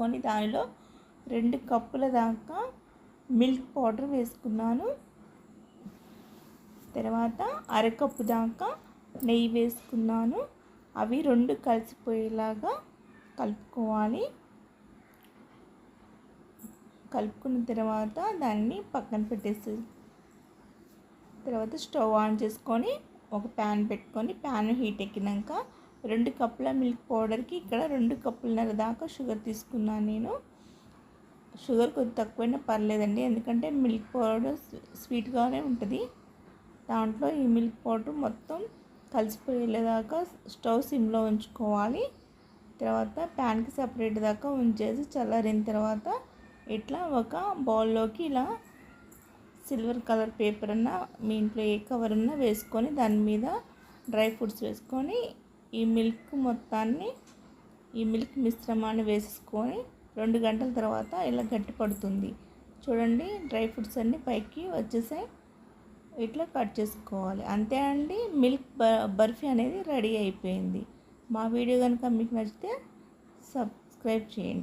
కొని దానిలో రెండు కప్పుల దాకా మిల్క్ పౌడర్ వేసుకున్నాను. తర్వాత అరకప్పు దాకా నెయ్యి వేసుకున్నాను. అవి రెండు కలిసిపోయేలాగా కలుపుకోవాలి. కలుపుకున్న తర్వాత దాన్ని పక్కన పెట్టేసి తర్వాత స్టవ్ ఆన్ చేసుకొని ఒక ప్యాన్ పెట్టుకొని ప్యాన్ హీట్ ఎక్కినాక రెండు కప్పుల మిల్క్ పౌడర్కి ఇక్కడ రెండు కప్పులన్నర దాకా షుగర్ తీసుకున్నాను నేను. షుగర్ కొద్ది తక్కువైనా పర్లేదండి. ఎందుకంటే మిల్క్ పౌడర్ స్వీట్గానే ఉంటుంది. దాంట్లో ఈ మిల్క్ పౌడర్ మొత్తం కలిసిపోయేదాకా స్టవ్ సిమ్లో ఉంచుకోవాలి. తర్వాత ప్యాన్కి సపరేట్ దాకా ఉంచేసి చల్లారిన తర్వాత ఇట్లా ఒక బౌల్లోకి ఇలా సిల్వర్ కలర్ పేపర్ అన్న మీ ఇంట్లో ఏ కవర్ ఉన్నా వేసుకొని దాని మీద డ్రై ఫ్రూట్స్ వేసుకొని ఈ మిల్క్ మొత్తాన్ని ఈ మిల్క్ మిశ్రమాన్ని వేసుకొని రెండు గంటల తర్వాత ఇలా గట్టి పడుతుంది. చూడండి డ్రై ఫ్రూట్స్ అన్నీ పైకి వచ్చేసాయి. ఇట్లా కట్ చేసుకోవాలి. అంతే అండి మిల్క్ బర్ఫీ అనేది రెడీ అయిపోయింది. మా వీడియో కనుక మీకు నచ్చితే సబ్స్క్రైబ్ చేయండి.